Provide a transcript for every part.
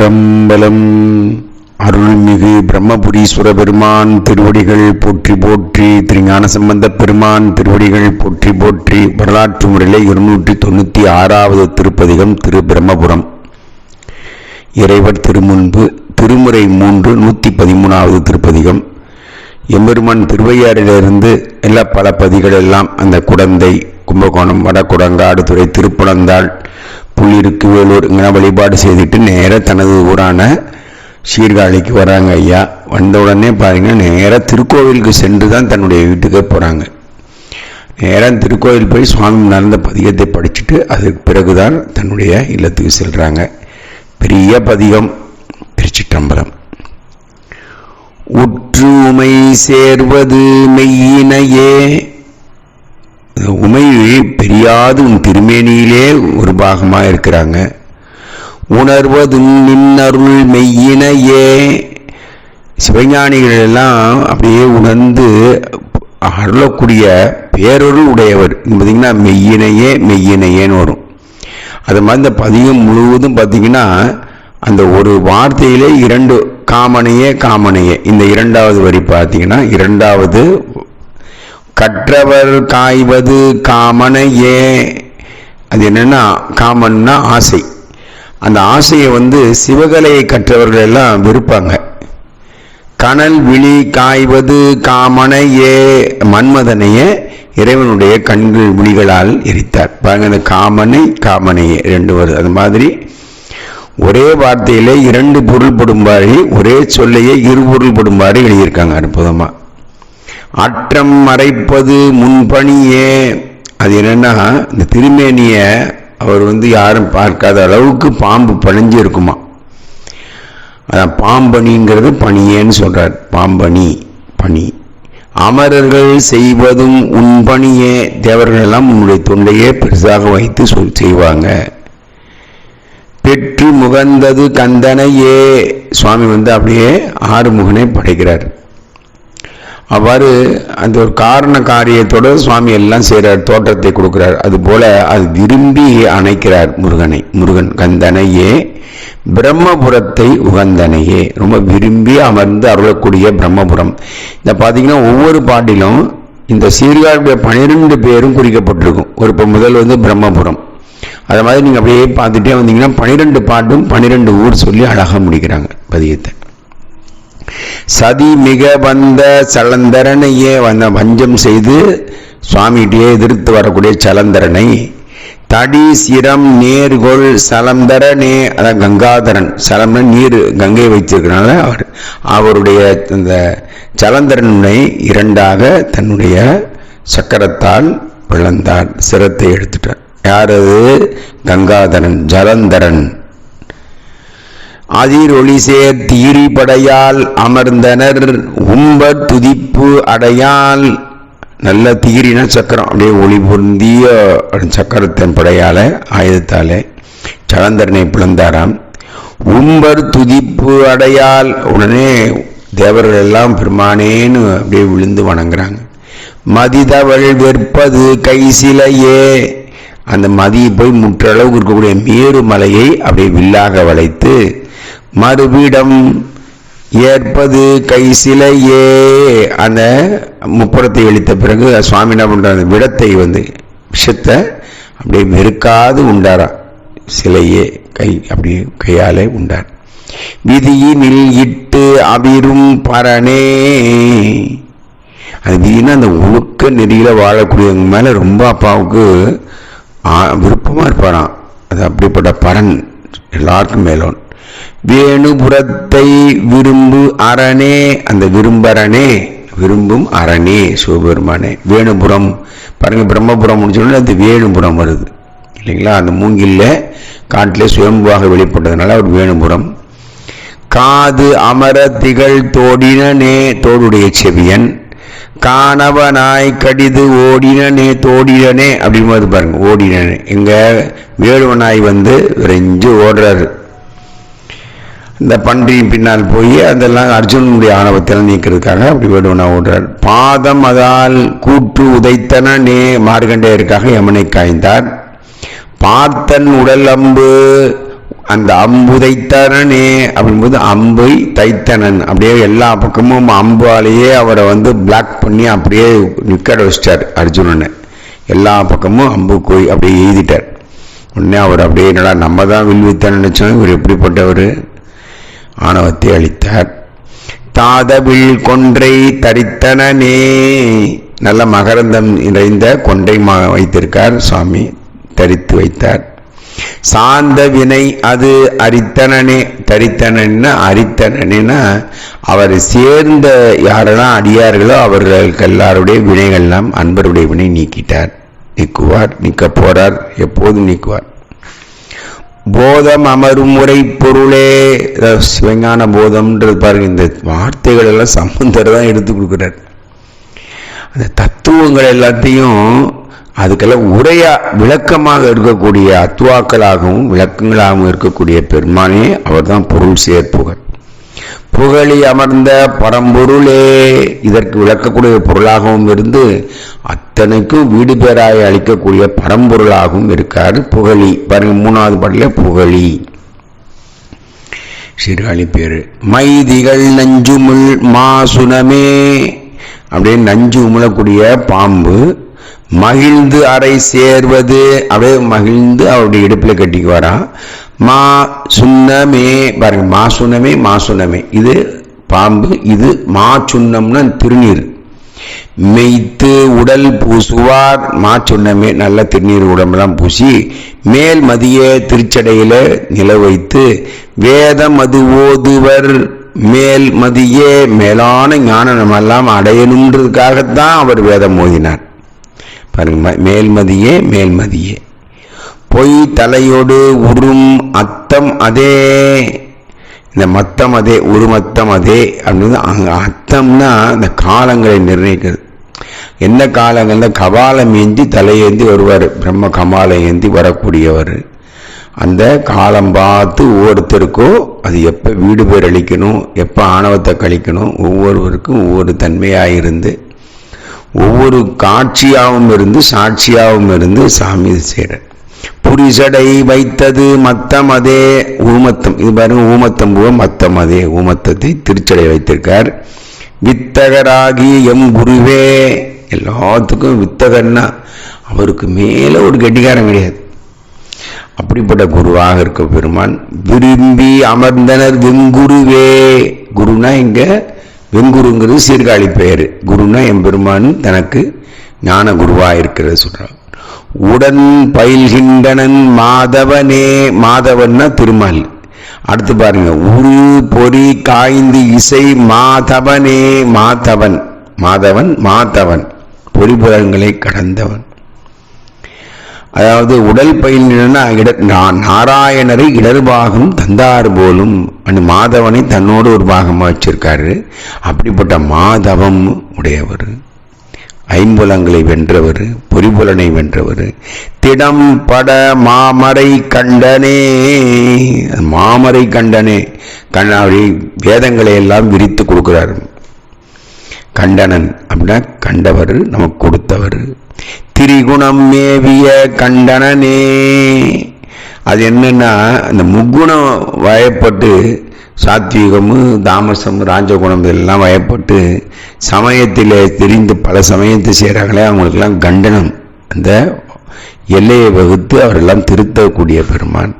திருச்சிற்றம்பலம் அருள்மிகு பிரம்மபுரீஸ்வர பெருமான் திருவடிகள் போற்றி போற்றி திருஞான சம்பந்த பெருமான் திருவடிகள் போற்றி போற்றி வரலாற்று முறையிலே இருநூற்றி தொண்ணூற்றி ஆறாவது திருப்பதிகம் திரு பிரம்மபுரம் இறைவர் திருமுன்பு திருமுறை மூன்று நூற்றி பதிமூணாவது திருப்பதிகம். எம்பெருமான் திருவையாறிலிருந்து எல்லா பல பதிகள் எல்லாம் அந்த குடந்தை கும்பகோணம் வடகுடங்காடு துறை திருப்புணந்தாள் புள்ளிருக்கு வேலூர் இங்கெல்லாம் வழிபாடு செய்துட்டு நேராக தனது ஊரான சீர்காழிக்கு வராங்க ஐயா. வந்த உடனே பாருங்க நேராக திருக்கோவிலுக்கு சென்று தான் தன்னுடைய வீட்டுக்கே போகிறாங்க நேராக திருக்கோவில் போய் சுவாமி நடந்த பதிகத்தை படிச்சுட்டு அதுக்கு பிறகுதான் தன்னுடைய இல்லத்துக்கு செல்கிறாங்க பெரிய பதிகம் திருச்சிற்றம்பலம். உற்றுமை சேர்வது மெய்யினையே உமை பெரியாது உன் திருமேனியிலே ஒரு பாகமாக இருக்கிறாங்க. உணர்வது நின்னருள் மெய்யினையே. சிவஞானிகள் எல்லாம் அப்படியே உணர்ந்து அருளக்கூடிய பேரொருள் உடையவர். பார்த்தீங்கன்னா மெய்யினையே மெய்யினையேன்னு வரும். அது மாதிரி இந்த பதிகம் முழுவதும் பார்த்தீங்கன்னா அந்த ஒரு வார்த்தையிலே இரண்டு காமனையே காமனையே. இந்த இரண்டாவது வரி பார்த்தீங்கன்னா இரண்டாவது கற்றவர் காய்வது காமனையே. அது என்னன்னா காமன்னா ஆசை. அந்த ஆசையை வந்து சிவகலையை கற்றவர்கள் எல்லாம் விருப்பாங்க கனல் விழி காய்வது காமனையே. மன்மதனையே இறைவனுடைய கண்கள் விழிகளால் எரித்தார். பாருங்க அந்த காமனை காமனையே ரெண்டு வருது அது மாதிரி ஒரே வார்த்தையிலே இரண்டு பொருள் படும்பாடி ஒரே சொல்லையே இரு பொருள் படும்பாடி எழுதியிருக்காங்க. அற்புதமாக அற்றம் மறைப்பது முன்பணியே. அது என்னன்னா இந்த திருமேனிய அவர் வந்து யாரும் பார்க்காத அளவுக்கு பாம்பு பணிஞ்சு இருக்குமா அதான் பாம்பணிங்கிறது பணியேன்னு சொல்றார். பாம்பணி பணி. அமரர்கள் செய்வதும் உன் பணியே. தேவர்கள் எல்லாம் உன்னுடைய தொண்டையே பெருசாக வைத்து சொல் செய்வாங்க. பெற்று முகந்தது கந்தனையே. சுவாமி வந்து அப்படியே ஆறுமுகனை படைக்கிறார். அவ்வாறு அந்த ஒரு காரண காரியத்தோட சுவாமி எல்லாம் செய்கிறார் தோற்றத்தை கொடுக்கிறார். அதுபோல அது விரும்பி அணைக்கிறார் முருகனை. முருகன் கந்தனையே பிரம்மபுரத்தை உகந்தனையே. ரொம்ப விரும்பி அமர்ந்து அருளக்கூடிய பிரம்மபுரம். இந்த பார்த்தீங்கன்னா ஒவ்வொரு பாட்டிலும் இந்த சீர்காழிய பனிரெண்டு பேரும் குறிக்கப்பட்டிருக்கும். ஒரு இப்போ முதல் வந்து பிரம்மபுரம். அதை மாதிரி நீங்கள் அப்படியே பார்த்துட்டே வந்தீங்கன்னா பனிரெண்டு பாட்டும் பனிரெண்டு ஊர் சொல்லி அழகாக முடிக்கிறாங்க பதியத்தை சதி மிக வந்த சலந்தரனையே வந்த வஞ்சம் செய்து சுவாமிகிட்டே எதிர்த்து வரக்கூடிய சலந்தரனை தடி சிரம் நேர்கொள் சலந்தரனே அதான் கங்காதரன் சலந்தரன் நீர் கங்கை வைத்திருக்கிறனால அவர் அவருடைய அந்த சலந்தரனை இரண்டாக தன்னுடைய சக்கரத்தால் பிளந்தார் சிரத்தை எடுத்துட்டார். யார் அது? கங்காதரன் ஜலந்தரன். அதிர் சேர் தீரி படையால் அமர்ந்தனர். உம்பர் துதிப்பு அடையால் நல்ல தீரின சக்கரம். அப்படியே ஒளி பொருந்திய சக்கரத்தின் படையால ஆயுதத்தால் சலந்தரனை பிளந்தாராம். உம்பர் துதிப்பு அடையால் உடனே தேவர்கள் எல்லாம் பெருமானேன்னு அப்படியே விழுந்து வணங்குறாங்க. மதிதவள் வெற்பது கைசிலையே. அந்த மதியை போய் முற்றளவுக்கு இருக்கக்கூடிய மேரு மலையை அப்படியே வில்லாக வளைத்து மறுபீடம் ஏற்பது கை சிலையே அந்த முப்புறத்தை அளித்த பிறகு சுவாமி என்ன பண்ற அந்த விடத்தை வந்து விஷத்தை அப்படியே வெறுக்காது உண்டாரா? சிலையே கை அப்படியே கையாலே உண்டார். விதியினில் இட்டு அபிரும் பரணே அது விதினா அந்த ஒழுக்க நெறியில வாழக்கூடியவங்க மேல ரொம்ப அப்பாவுக்கு விருப்பமா இருப்பாராம். அது அப்படிப்பட்ட பரன் எல்லாருக்கும் மேலோன். வேணுபுரத்தை விரும்பு அரணே அந்த விரும்பரணே விரும்பும் அரணே சிவபெருமானே. வேணுபுரம் பாருங்க பிரம்மபுரம் முடிச்சோடனே அது வேணுபுரம் வருது. இல்லைங்களா? அந்த மூங்கில்ல காட்டிலே சுயம்புவாக வெளிப்பட்டதுனால அவர் வேணுபுரம் காது அமர திகழ் தோடினனே தோடுடைய செவியன். காணவனாய் கடிது ஓடினனே தோடினனே அப்படின்னு பாருங்க ஓடினனே. எங்க வேடுவனாய் வந்து விரைஞ்சு ஓடுறாரு. இந்த பன்றியின் பின்னால் போய் அதெல்லாம் அர்ஜுனனுடைய ஆணவத்தில் நீக்கிறதுக்காக அப்படி வேடுவனா ஓடுறார். பாதம் அதால் கூற்று உதைத்தனே மார்கண்டேயருக்காக யமனை காய்ந்தார். பார்த்தன் உடல் அம்பு அந்த அம்பு தைத்தனனே அப்படின்போது அம்பை தைத்தனன். அப்படியே எல்லா பக்கமும் அம்பாலேயே அவரை வந்து பிளாக் பண்ணி அப்படியே நிற்க வச்சிட்டார் அர்ஜுனனை. எல்லா பக்கமும் அம்பு கோய் அப்படியே எழுதிட்டார் உடனே அவர் அப்படியே என்னடா நம்ம தான் வில்வித்தன் நினைச்சோம் இவர் எப்படிப்பட்டவர்? ஆணவத்தை அளித்தார் தாதவில் கொன்றை தரித்தனனே நல்ல மகரந்தம் நிறைந்த கொன்றை மா- வைத்திருக்கார் சுவாமி தரித்து வைத்தார். சாந்த வினை அது அரித்தனனே தரித்தனன்னு அரித்தனனா அவர் சேர்ந்த யாரெல்லாம் அடியார்களோ அவர்களுக்கு எல்லாருடைய வினைகள்லாம் அன்பருடைய வினை நீக்கிட்டார். நீக்குவார் நீக்க போறார் எப்போதும் நீக்குவார். போதம் அமரும் முறை பொருளே. சிவஞான போதம்ன்றது பாருங்க இந்த வார்த்தைகள் எல்லாம் சம்பந்தர் தான் எடுத்து கொடுக்குறார். அந்த தத்துவங்கள் எல்லாத்தையும் அதுக்கெல்லாம் உரையா விளக்கமாக இருக்கக்கூடிய அத்துவாக்களாகவும் விளக்கங்களாகவும் இருக்கக்கூடிய பெருமானே அவர்தான் பொருள் சேர்ப்புகழ் புகழி. அமர்ந்த பரம்பொருளே இதற்கு விளக்கக்கூடிய பொருளாகவும் இருந்து அத்தனைக்கும் வீடு பேராய் அளிக்கக்கூடிய பரம்பொருளாகவும் இருக்கார் புகழி. பாருங்க மூணாவது பாடல புகழி. சீர்காழி பேரு. மைதிகள் நஞ்சுமுள் மாசுனமே அப்படியே நஞ்சு உமிழக்கூடிய பாம்பு மகிழ்ந்து அறை சேர்வது. அப்படியே மகிழ்ந்து அவருடைய இடுப்பில் கட்டிக்குவாரா? மா சுண்ணமே பாருங்க மா சுண்ணமே மா சுண்ணமே. இது பாம்பு இது மா சுண்ணம்னா திருநீர். மெய்த்து உடல் பூசுவார். மாச்சுண்ணமே நல்ல திருநீர் உடம்பெல்லாம் பூசி மேல் மதிய திருச்சடையில நில வைத்து வேத மது ஓதுவர். மேல் மதியே மேலான ஞானம் எல்லாம் அடையணுன்றதுக்காகத்தான் அவர் வேதம் ஓதினார். பாருங்க மேல்மதியே மேல்மதியே. பொய் தலையோடு உறும் அத்தம் அதே இந்த மத்தம் அதே உருமத்தம் அதே அப்படின்னு அங்கே அத்தம்னா இந்த காலங்களை நிர்ணயிக்கிறது. என்ன காலங்கள்ல கபாலம் ஏந்தி தலையேந்தி வருவார் பிரம்ம கமாலம் ஏந்தி வரக்கூடியவர். அந்த காலம் பார்த்து ஒவ்வொருத்தருக்கும் அது எப்போ வீடு பேர் அளிக்கணும் எப்போ ஆணவத்தை கழிக்கணும் ஒவ்வொருவருக்கும் ஒவ்வொரு தன்மையாக இருந்து ஒவ்வொரு காட்சியாகவும் இருந்து சாட்சியாகவும் இருந்து சாமி சேர புரிசடை வைத்தது மத்தம் அதே ஊமத்தம். இது பாருங்க ஊமத்தம் பூவ மத்தம் அதே ஊமத்தத்தை திருச்சடை வைத்திருக்கார். வித்தகராகி எம் குருவே. எல்லாத்துக்கும் வித்தகர்னா அவருக்கு மேல ஒரு கெட்டிகாரம் கிடையாது. அப்படிப்பட்ட குருவாக இருக்க பெருமான் விரும்பி அமர்ந்தனர் வெங்குருவே குருனா இங்க வெங்குருங்கிறது சீர்காழி பெயர். குருனா எம்பெருமான் தனக்கு ஞான குருவா இருக்கிறது சொல்றார். உடன் பயில்கின்றனன் மாதவனே மாதவன்னா திருமால் அடுத்து பாருங்க உரு பொறி காய்ந்து இசை மாதவனே மாதவன். மாதவன் மாதவன். பொறிபுறங்களை கடந்தவன். அதாவது உடல் பயில்னா இட நாராயணரை இடர்பாகம் தந்தார் போலும். அந்த மாதவனை தன்னோடு ஒரு பாகமாக வச்சிருக்காரு. அப்படிப்பட்ட மாதவம் உடையவர். ஐம்புலங்களை வென்றவர் பொறிபுலனை வென்றவர். திடம் பட மாமரை கண்டனே மாமரை கண்டனே. கண்ணாடி வேதங்களை எல்லாம் விரித்து கொடுக்கிறார். கண்டனன் அப்படின்னா கண்டவர் நமக்கு கொடுத்தவர். திரிகுணம் மேவிய கண்டனனே. அது என்னன்னா அந்த முக்குணம் வயப்பட்டு சாத்வீகமும் தாமசம் ராஜகுணம் இதெல்லாம் வயப்பட்டு சமயத்தில் தெரிந்து பல சமயத்தை செய்கிறாங்களே அவங்களுக்கெல்லாம் கண்டனம். அந்த எல்லையை வகுத்து அவரெல்லாம் திருத்தக்கூடிய பெருமான்.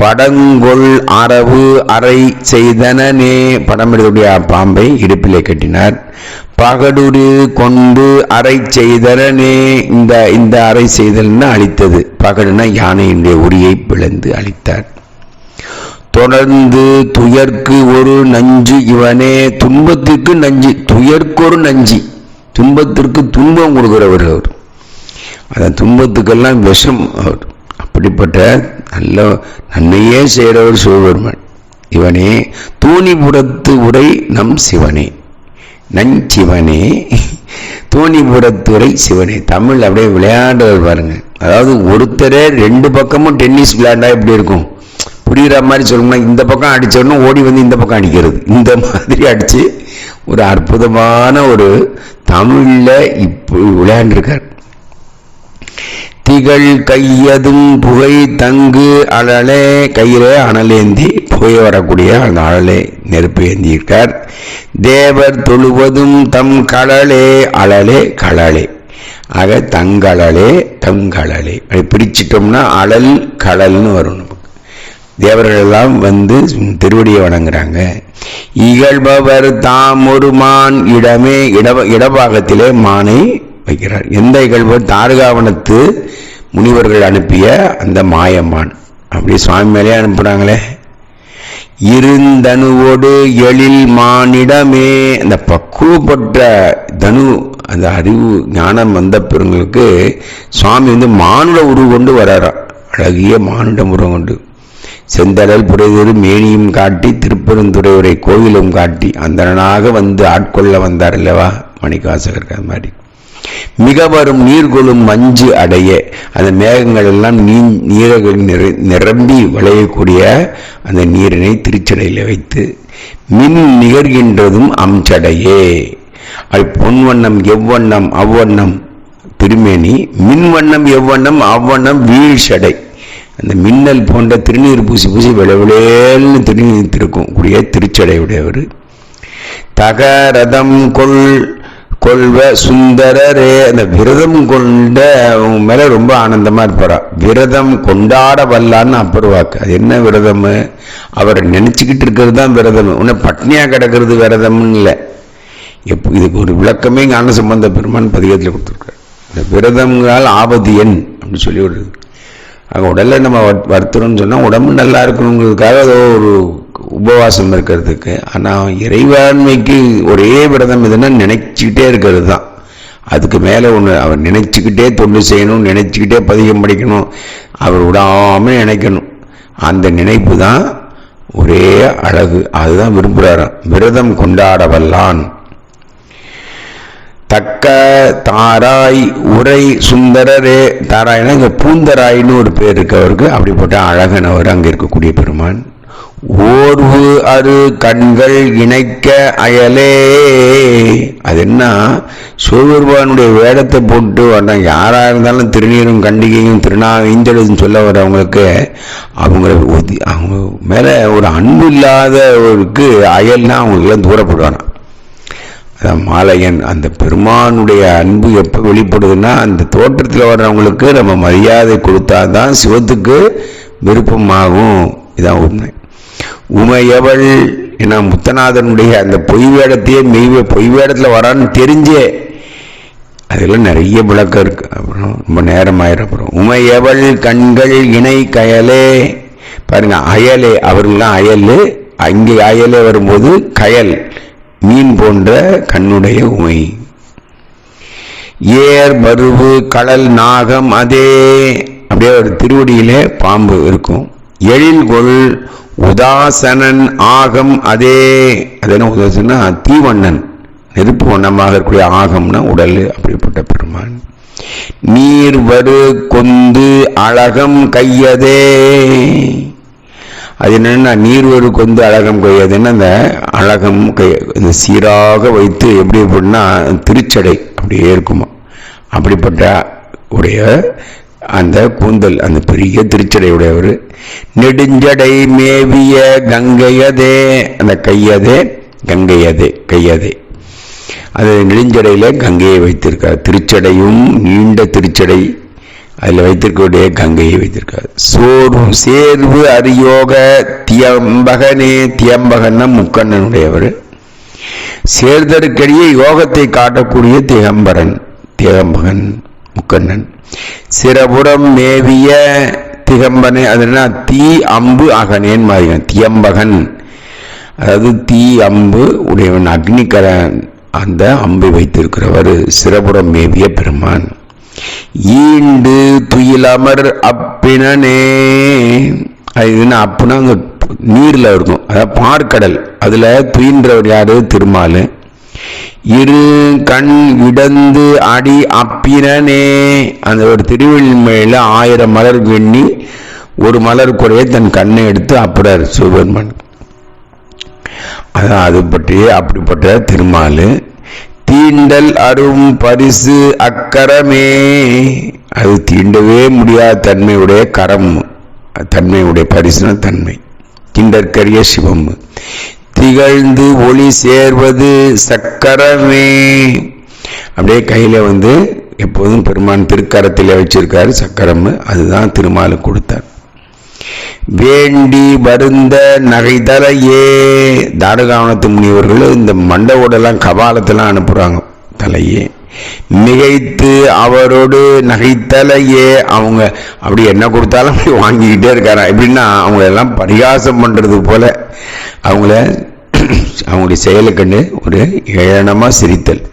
படங்கொள் அரவு அறை செய்தனனே. படமெடுத்துடைய பாம்பை இடுப்பிலே கட்டினார். பகடுரு கொண்டு அறை செய்தனே இந்த இந்த அறை செய்தல்னா அழித்தது. பகடுனா யானையினுடைய உரியை பிளந்து அழித்தார். தொடர்ந்து துயர்க்கு ஒரு நஞ்சு இவனே. துன்பத்திற்கு நஞ்சு துயர்க்கு ஒரு நஞ்சு. துன்பத்திற்கு துன்பம் கொடுக்கிறவர் அவர். அந்த துன்பத்துக்கெல்லாம் விஷம் அவர். அப்படிப்பட்ட நல்ல நன்மையே செய்கிறவர் சிவபெருமான். இவனே தூணிபுரத்து உரை நம் சிவனே. நஞ்சிவனே. தூணிபுரத்துறை சிவனே. தமிழ் அப்படியே விளையாடுறது பாருங்க. அதாவது ஒருத்தரே ரெண்டு பக்கமும் டென்னிஸ் விளையாண்டா எப்படி இருக்கும்? புரிகிற மாதிரி சொல்லணும்னா இந்த பக்கம் அடித்தோடனே ஓடி வந்து இந்த பக்கம் அடிக்கிறது. இந்த மாதிரி அடித்து ஒரு அற்புதமான ஒரு தமிழில் இப்போ விளையாண்டுருக்கார். திகழ் கையதும் புகை தங்கு அழலே. கையிலே அனலேந்தி புகை வரக்கூடிய அந்த அழலை நெருப்பு ஏந்தியிருக்கார். தேவர் தொழுவதும் தம் கடலே அழலே கடலே ஆக தங்களலே தங்களலே அப்படி பிரிச்சிட்டோம்னா அழல் கடல்னு வரும் நமக்கு. தேவர்கள் எல்லாம் வந்து திருவடியை வணங்குறாங்க. இகழ்பவர் தாம் ஒரு மான் இடமே இட இடபாகத்திலே மானை வைக்கிறார். எந்த இகழ்பவர் தாருகாவனத்து முனிவர்கள் அனுப்பிய அந்த மாயமான் அப்படி சுவாமி மேலே அனுப்புனாங்களே. இருந்தனுவோடு எழில் மானிடமே. அந்த பக்குவப்பட்ட தனு அந்த அறிவு ஞானம் வந்த பெருங்களுக்கு சுவாமி வந்து மானுட உருவ கொண்டு வராராம். அழகிய மானுட உருவம் கொண்டு. செந்தழல் புரைதொரு மேனியும் காட்டி திருப்பெருந்துறையுரை கோவிலும் காட்டி அந்தனாக வந்து ஆட்கொள்ள வந்தார் இல்லவா? மணிக்காசகர் அது மாதிரி மிக வரும் நீர்கொழும் மஞ்சு அடைய அந்த மேகங்கள் எல்லாம் நீ நீரகள் நிற நிரம்பி விளையக்கூடிய அந்த நீரினை திருச்சடையில் வைத்து மின் நிகர்கின்றதும் அம்சடையே அது பொன் வண்ணம் எவ்வண்ணம் அவ்வண்ணம் திருமேனி மின் வண்ணம் எவ்வண்ணம் அவ்வண்ணம் வீழ்ச்சடை அந்த மின்னல் போன்ற திருநீர் பூசி பூசி விளவிளேல்னு திருநீர் திருக்கும் கூடிய திருச்சடை உடையவர் தகரதம் கொள் கொள்வ சுந்தரரே. அந்த விரதம் கொண்ட அவங்க மேல ரொம்ப ஆனந்தமா இருப்பாரா? விரதம் கொண்டாட வல்லான்னு அப்பருவாக்கு அது என்ன விரதம்? அவரை நினைச்சுக்கிட்டு இருக்கிறது தான் விரதம். உன்னை பட்னியா கிடக்கிறது விரதம்னு இல்லை. எப் இதுக்கு ஒரு விளக்கமே ஞான சம்பந்த பெருமான் பதிகத்தில் கொடுத்துருக்காரு. இந்த விரதம்னால் ஆபத்து எண் அப்படின்னு சொல்லி ஒரு அங்கே உடலை நம்ம வருத்தணும்னு சொன்னால் உடம்பு நல்லா இருக்கணுங்கிறதுக்காக ஏதோ ஒரு உபவாசம் இருக்கிறதுக்கு. ஆனால் இறைவாண்மைக்கு ஒரே விரதம் எதுன்னா நினைச்சிக்கிட்டே இருக்கிறது தான். அதுக்கு மேலே ஒன்று அவர் நினைச்சுக்கிட்டே தொண்டு செய்யணும் நினைச்சுக்கிட்டே பதிகம் படிக்கணும் அவர் விடாமல் நினைக்கணும். அந்த நினைப்பு தான் ஒரே அழகு. அதுதான் விரும்புகிறாராம் விரதம் கொண்டாட வல்லான் தக்க தாராய் உரை சுந்தரரே. தாராய்னா இங்கே பூந்தராயின்னு ஒரு பேர் இருக்கு அவருக்கு. அப்படிப்பட்ட அழகன் அவர் அங்கே இருக்கக்கூடிய பெருமான். ஓர்வு அரு கண்கள் இணைக்க அயலே. அது என்ன சிவபெருமானுடைய வேடத்தை போட்டு வந்தாங்க யாராக இருந்தாலும் திருநீரும் கண்டிகையும் திருநா சொல்ல வரவங்களுக்கு அவங்கள ஒதி அவங்க மேலே ஒரு அன்பு இல்லாதவருக்கு அயல்னா அவங்களுக்குலாம் தூரப்படுவானா மாலையன் அந்த பெருமானுடைய அன்பு எப்போ வெளிப்படுதுன்னா அந்த தோற்றத்தில் வர்றவங்களுக்கு நம்ம மரியாதை கொடுத்தாதான் சிவத்துக்கு விருப்பமாகும். இதான் உண்மை. உமையவள் ஏன்னா முத்தநாதனுடைய அந்த பொய் வேடத்தையே மெய் பொய் வேடத்தில் வரான்னு தெரிஞ்சே அதெல்லாம் நிறைய விளக்கம் இருக்கு. அப்புறம் ரொம்ப நேரம் ஆயிரும் அப்புறம் உமையவள் கண்கள் இணை கயலே. பாருங்க அயலே. அவர்கள்லாம் அயல். அங்கே அயலே வரும்போது கயல். மீன் போன்ற கண்ணுடைய உமை. ஏர் மருவு கடல் நாகம் அதே. அப்படியே ஒரு திருவடியிலே பாம்பு இருக்கும். எழில்கொள் உதாசனன் ஆகம் அதே. அது என்ன உதாசனா தீவண்ணன் நெருப்பு வண்ணமாக இருக்கக்கூடிய ஆகம்னா உடல் அப்படிப்பட்ட பெருமான். நீர் வரு கொந்து அழகம் கையதே. அது என்னன்னா நீர்வரு கொந்து அழகம் கையதுன்னா அந்த அழகம் கை இந்த சீராக வைத்து எப்படி அப்படின்னா திருச்சடை அப்படியே இருக்குமா. அப்படிப்பட்ட உடைய அந்த கூந்தல் அந்த பெரிய திருச்சடை உடையவர் நெடுஞ்சடை மேவிய கங்கையதே அந்த கையதே கங்கையதே கையதே. அது நெடுஞ்சடையில் கங்கையை வைத்திருக்கார். திருச்சடையும் நீண்ட திருச்சடை அதில் வைத்திருக்கக்கூடிய கங்கையை வைத்திருக்கார். சோர்வு சேர்வு அரியோக தியம்பகனே தியம்பகன்னா முக்கண்ணனுடையவர். சேர்தற்கடியே யோகத்தை காட்டக்கூடிய திகம்பரன் திகம்பகன். முக்கண்ணன் சிறபுறம் மேவிய திகம்பனை அதுனா தீ அம்பு அகனேன் மாதிரி தியம்பகன். அதாவது தீ அம்பு உடையவன் அக்னிகரன் அந்த அம்பை வைத்திருக்கிறவர் சிறபுறம் மேவிய பெருமான். ஈண்டு துயிலமர் அப்பினனே. அது என்ன அப்புனா அங்கே நீரில் இருக்கும். அதாவது பார்க்கடல். அதில் துயின்றவர் யாரு? திருமால். இரு கண் இடந்து அடி அப்பினனே. அந்த ஒரு திருவள்ளிமையில் ஆயிரம் மலர் வெண்ணி ஒரு மலர் குறைய தன் கண்ணை எடுத்து அப்புறார் சிவபெருமான். அதான் அது பற்றி அப்படிப்பட்ட திருமால். தீண்டல் அரும் பரிசு அக்கரமே. அது தீண்டவே முடியாத தன்மையுடைய கரம் தன்மையுடைய பரிசுன தன்மை. திண்டற்கரிய சிவம். திகழ்ந்து ஒளி சேர்வது சக்கரமே. அப்படியே கையில் வந்து எப்போதும் பெருமான் திருக்கரத்தில் வச்சிருக்காரு சக்கரம் அதுதான் திருமாலு கொடுத்தார். வேண்டி வருந்த நகைதலையே. தாரகாவனத்து முனிவர்கள் இந்த மண்டவோடெல்லாம் கபாலத்தெல்லாம் அனுப்புகிறாங்க தலையே. மிகைத்து அவரோடு நகைத்தலையே. அவங்க அப்படி என்ன கொடுத்தாலும் அப்படி வாங்கிக்கிட்டே இருக்காரா? எப்படின்னா அவங்க எல்லாம் பரிகாசம் பண்ணுறது போல. அவங்கள அவங்களுடைய செயலை கண்டு ஒரு ஏளனமா சிரித்தல்.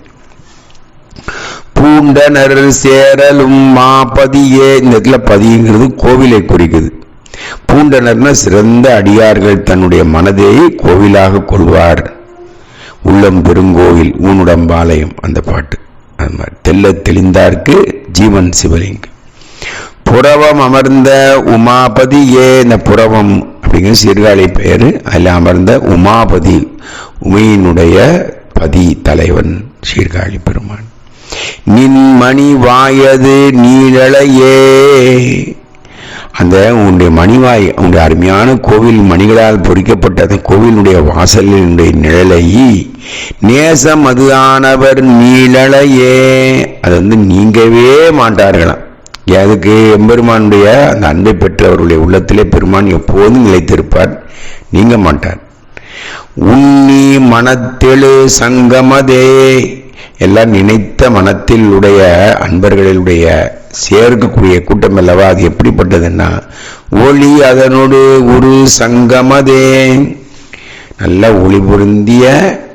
பூண்டனர் சேரலும் மாபதியே இந்த இடத்துல பதிங்கிறது கோவிலை குறிக்குது. பூண்டனர்னா சிறந்த அடியார்கள் தன்னுடைய மனதை கோவிலாக கொள்வார். உள்ளம் பெருங்கோவில் ஊனுடம்பாளையம் அந்த பாட்டு. அது மாதிரி. தெல்ல தெளிந்தார்க்கு ஜீவன் சிவலிங்கம். புறவம் அமர்ந்த உமாபதியே இந்த புறவம் அப்படிங்கிற சீர்காழி பெயர். அதில் அமர்ந்த உமாபதி உமையினுடைய பதி தலைவன் சீர்காழி பெருமான். நின் மணி வாயது நீழலையே அந்த உன்னுடைய மணிவாய் உன்னுடைய அருமையான கோவில் மணிகளால் பொறிக்கப்பட்ட அந்த கோவிலுடைய வாசலினுடைய நிழலை நேசம் அதுதானவர் நீழலையே அது வந்து நீங்கவே மாட்டார்களாம். அதுக்கு எம்பெருமானுடைய அந்த அன்பை பெற்றவருடைய உள்ளத்திலே பெருமான் எப்போதும் நிலைத்திருப்பார். நீங்க மாட்டார். உன்னி மனத்தெழு சங்கமதே. எல்லாம் நினைத்த மனத்தில் உடைய அன்பர்களுடைய சேர்க்கக்கூடிய கூட்டம் அல்லவா? அது எப்படிப்பட்டதுன்னா ஒளி அதனோடு ஒரு சங்கமதே. நல்ல ஒளி பொருந்திய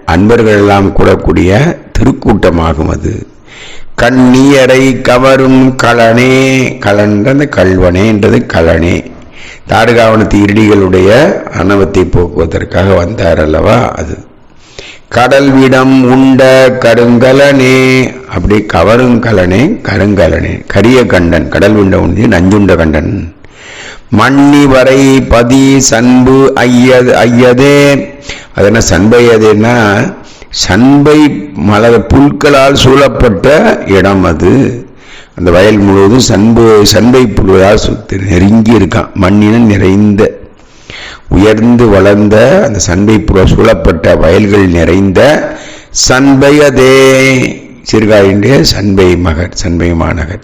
அன்பர்கள் எல்லாம் கூடக்கூடிய திருக்கூட்டமாகும் அது. கண்ணியரை கவரும் களனே கலன்ற கல்வனேன்றது கலனே. தாடுகாவணத்து இருடிகளுடைய அனவத்தை போக்குவதற்காக வந்தார் அல்லவா அது. கடல் விடம் உண்ட கருங்கலனே அப்படி கவருங்கலனே கருங்கலனே. கரிய கண்டன் கடல் விண்ட உண்டி நஞ்சுண்ட கண்டன். மண்ணி வரை பதி சன்பு ஐயது ஐயதே. அது என்ன சண்பையதுன்னா சண்பை மலர் புல்களால் சூழப்பட்ட இடம் அது. அந்த வயல் முழுவதும் சண்பு சண்பை புல்களால் சுத்தி நெருங்கி இருக்கான். மண்ணின நிறைந்த உயர்ந்து வளர்ந்த அந்த சண்பை புல சூழப்பட்ட வயல்கள் நிறைந்த சண்பையதே. சிறுகாயினுடைய சண்பை மகர் சண்பை மாநகர்.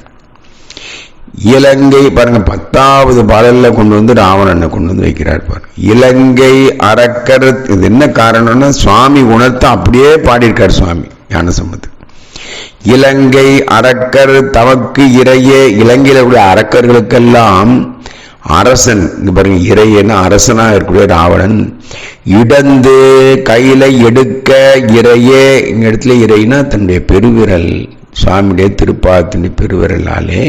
இலங்கை பாருங்க பத்தாவது பாடல்ல கொண்டு வந்து ராவணனை கொண்டு வந்து வைக்கிறார் பாருங்க இலங்கை அரக்கர் இது என்ன காரணம்னா சுவாமி உணர்த்த அப்படியே பாடியிருக்கார் சுவாமி ஞானசம்பத்து இலங்கை அரக்கர் தமக்கு இறையே இலங்கையில் உள்ள அரக்கர்களுக்கெல்லாம் அரசன் இங்க பாருங்க இறையன்னு அரசனா இருக்கக்கூடிய ராவணன் இடந்து கையில எடுக்க இறையே இங்க இடத்துல இறைனா தன்னுடைய பெருவிரல் சுவாமியுடைய திருப்பாத்தினுடைய பெருவிரலாலே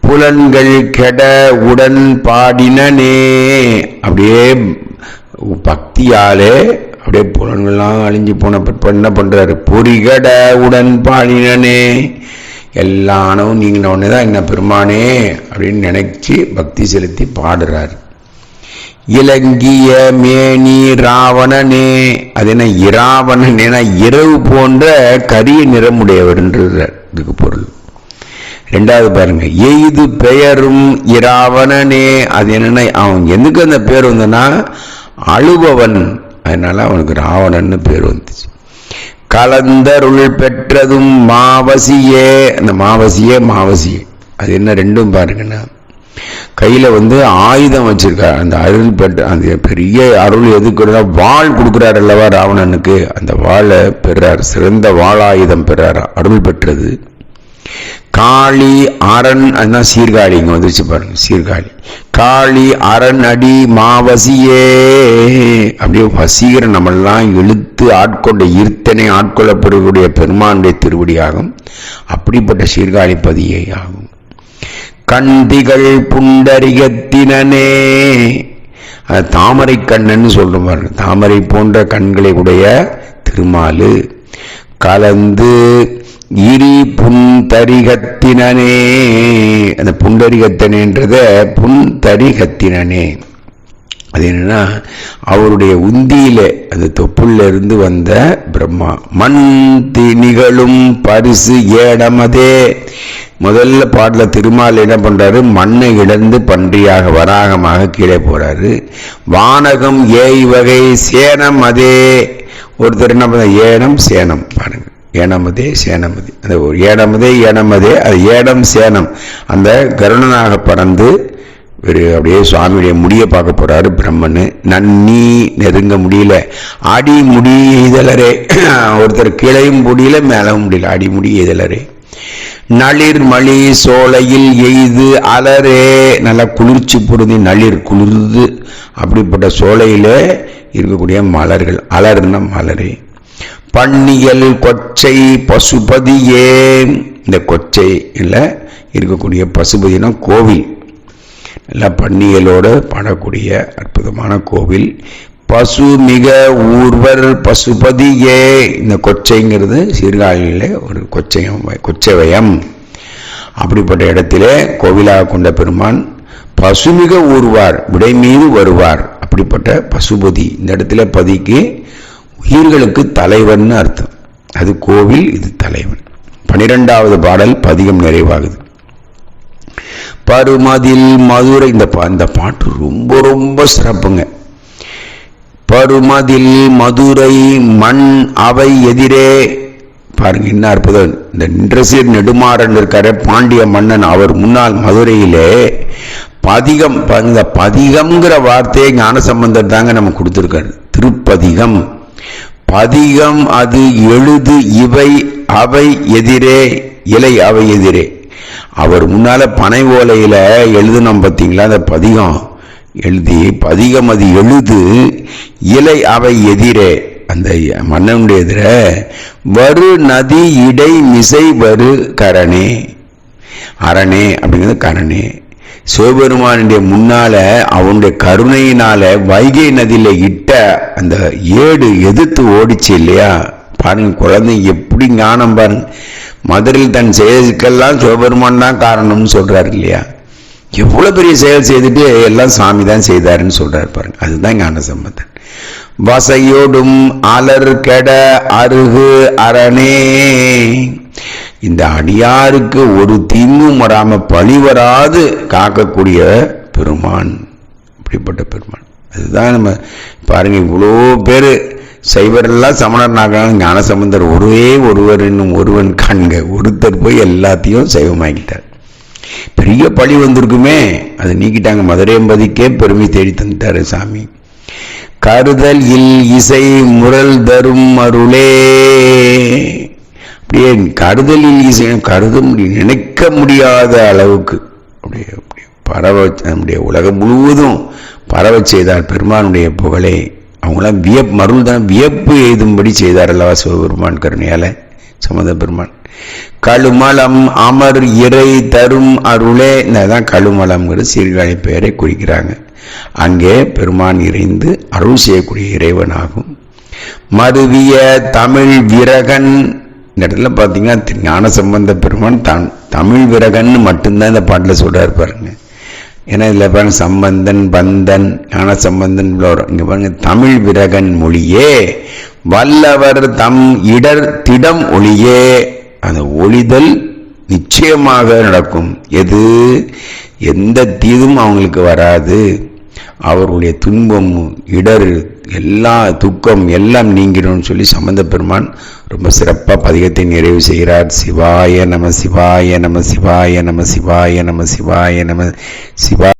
புலன்கள் கெட உடன் பாடினனே. அப்படியே பக்தியாலே அப்படியே புலன்கள்லாம் அழிஞ்சு போன பிற்ப என்ன பண்றாரு? பொறிகட உடன் பாடினனே. எல்லா ஆணவும் நீங்கின உடனே தான் என்ன பெருமானே அப்படின்னு நினைச்சு பக்தி செலுத்தி பாடுறார். இலங்கிய மேனி ராவணனே. அது என்ன இராவணன்? என இரவு போன்ற கரிய என்று இதுக்கு பொருள். ரெண்டாவது பாருங்க. எய்து பெயரும் இராவணனே. அது என்னன்னா அவன் எதுக்கு அந்த பேர் வந்தனா அழுபவன். அதனால அவனுக்கு ராவணன்னு பேர் வந்துச்சு. கலந்தருள் பெற்றதும் மாவசியே. அந்த மாவசியே மாவசியே. அது என்ன ரெண்டும் பாருங்கன்னா கையில வந்து ஆயுதம் வச்சிருக்காரு அந்த அருள் பெற்ற அந்த பெரிய அருள் எதுக்குறதா வாள் கொடுக்குறாரு அல்லவா ராவணனுக்கு. அந்த வாளை பெறார் சிறந்த வாளாயுதம் பெறார் அருள் பெற்றது. காளி அரண் அதுதான் சீர்காழி இங்கே வந்துருச்சு பாருங்க சீர்காழி. காளி அரண் அடி மாவசியே அப்படியே வசீகர நம்மெல்லாம் இழுத்து ஆட்கொண்ட ஈர்த்தனை ஆட்கொள்ளப்படக்கூடிய பெருமானுடைய திருவடியாகும். அப்படிப்பட்ட சீர்காழி பதியை ஆகும். கண்டிகள் புண்டரிகத்தினே தாமரை கண்ணன் சொல்றோம் பாருங்க. தாமரை போன்ற கண்களை உடைய திருமாலு கலந்து இரி புன்தரிகத்தினனே அந்த புண்டரிகத்தனேன்றத புந்தரிகத்தினே அது என்னன்னா அவருடைய உந்தியில அந்த தொப்புள்ள இருந்து வந்த பிரம்மா. மண் நிகழும் பரிசு ஏடமதே முதல்ல பாடல திருமால் என்ன பண்றாரு? மண்ணை இழந்து பன்றியாக வராகமாக கீழே போறாரு. வானகம் ஏய் வகை சேனம் அதே ஒருத்தர் என்ன பண்ண ஏனம் சேனம் பாருங்க. ஏனமதே சேனமதி. அந்த ஒரு ஏனமதே ஏனமதே அது ஏடம் சேனம். அந்த கருணனாக பறந்து ஒரு அப்படியே சுவாமியுடைய முடிய பார்க்க போகிறாரு பிரம்மன். நன்னி நெருங்க முடியல. அடி முடி இதழரே ஒருத்தர் கீழையும் முடியல மேலவும் முடியல. அடி முடி இதழரே நளிர் மணி சோலையில் எய்து அலரே. நல்லா குளிர்ச்சி பொருந்தி நளிர் குளிர்ந்து அப்படிப்பட்ட சோலையிலே இருக்கக்கூடிய மலர்கள். அலர்ன மலரே. பன்னியல் கொச்சை பசுபதியே. இந்த கொச்சை இல்லை இருக்கக்கூடிய பசுபதினா கோவில். நல்லா பன்னியலோடு பாடக்கூடிய அற்புதமான கோவில். பசு மிக ஊர்வர் பசுபதியே. இந்த கொச்சைங்கிறது சீர்காழியில் ஒரு கொச்சையம் கொச்சவயம். அப்படிப்பட்ட இடத்திலே கோவிலாக கொண்ட பெருமான் பசுமிக ஊர்வார் விடை மீது வருவார். அப்படிப்பட்ட பசுபதி இந்த இடத்துல பதிக்கு உயிர்களுக்கு தலைவன் அர்த்தம். அது கோவில் இது தலைவன். பனிரெண்டாவது பாடல் பதிகம் நிறைவாகுது. பருமதில் மதுரை இந்த பா இந்த பாட்டு ரொம்ப ரொம்ப சிறப்புங்க. பருமதில் மதுரை மண் அவை எதிரே. பாருங்க என்ன அற்புதம். இந்த நின்றசீர் நெடுமாறன் இருக்காரு பாண்டிய மன்னன். அவர் முன்னால் மதுரையிலே பதிகம் இந்த பதிகம்ங்கிற வார்த்தையை ஞானசம்பந்தர் தாங்க நம்ம கொடுத்துருக்காரு. திருப்பதிகம். பதிகம் அது எழுது இவை அவை எதிரே இலை அவை எதிரே. அவர் முன்னால பனை ஓலையில எழுதுனோம் பார்த்தீங்களா அந்த பதிகம்? எழுதி பதிகம் அது எழுது இலை அவை எதிரே. அந்த மன்னனுடைய எதிர வரு நதி இடை மிசை வரு கரணே. அரணே அப்படிங்கிறது கரணே. சிவபெருமானுடைய முன்னால அவனுடைய கருணையினால வைகை நதியில இட்ட அந்த ஏடு எதிர்த்து ஓடிச்சு இல்லையா? பாருங்க குழந்தை எப்படி ஞானம் பாருங்க. மதுரையில் தன் செயலுக்கெல்லாம் சிவபெருமான் தான் காரணம்னு சொல்றாரு இல்லையா? எவ்வளவு பெரிய செயல் செய்துட்டு எல்லாம் சாமி தான் செய்தாருன்னு சொல்றாரு பாருங்க. அதுதான் ஞான சம்பந்தன். வசையோடும் அலர் கெட அருகு அரணே. இந்த அடியாருக்கு ஒரு தீங்கும் வராம பழி வராது காக்கக்கூடிய பெருமான். அப்படிப்பட்ட பெருமான். அதுதான் நம்ம பாருங்க இவ்வளோ பேர் சைவரெல்லாம் சமணர் நாகலாம் ஞான சம்பந்தர் ஒருவே ஒருவர் என்னும் ஒருவன் காண்க. ஒருத்தர் போய் எல்லாத்தையும் சைவமாக்கிட்டார். பெரிய பழி வந்திருக்குமே அதை நீக்கிட்டாங்க. மதுரையம்பதிக்கே பெருமை தேடி தந்துட்டாரு சாமி. கருதல் இல் இசை முரல் தரும் அருளே. அப்படியே கருதல் இல் இசை கருத முடியும் நினைக்க முடியாத அளவுக்கு. அப்படியே அப்படியே பரவ நம்முடைய உலகம் முழுவதும் பரவச் செய்தார் பெருமானுடைய புகழே. அவங்களாம் வியப் மருள் தான் வியப்பு எய்தும்படி செய்தார் அல்லவா சிவபெருமான் கருணையால? சமத பெருமான். கழுமலம் அமர் இறை தரும் அருளே தான் கழுமலம்ங்கிறது சீர்காழி பெயரை குறிக்கிறாங்க. அங்கே பெருமான் இறைந்து அருள் செய்யக்கூடிய இறைவனாகும். மருவிய தமிழ் விரகன் இந்த இடத்துல பார்த்தீங்கன்னா ஞான சம்பந்த பெருமான் தான் தமிழ் விரகன் மட்டும்தான் இந்த பாட்டில் சொல்றாரு பாருங்க. ஏன்னா இதில் பாருங்க சம்பந்தன் பந்தன் ஞான சம்பந்தன் வரும் இங்கே பாருங்க தமிழ் விரகன் மொழியே. வல்லவர் தம் இடர் திடம் ஒளியே. அந்த ஒளிதல் நிச்சயமாக நடக்கும். எது? எந்த தீதும் அவங்களுக்கு வராது. அவர்களுடைய துன்பம் இடர் எல்லா துக்கம் எல்லாம் நீங்கிடும்னு சொல்லி சம்பந்த பெருமான் ரொம்ப சிறப்பாக பதிகத்தை நிறைவு செய்கிறார். சிவாய நம சிவாய நம சிவாய நம சிவாய நம சிவாய நம சிவா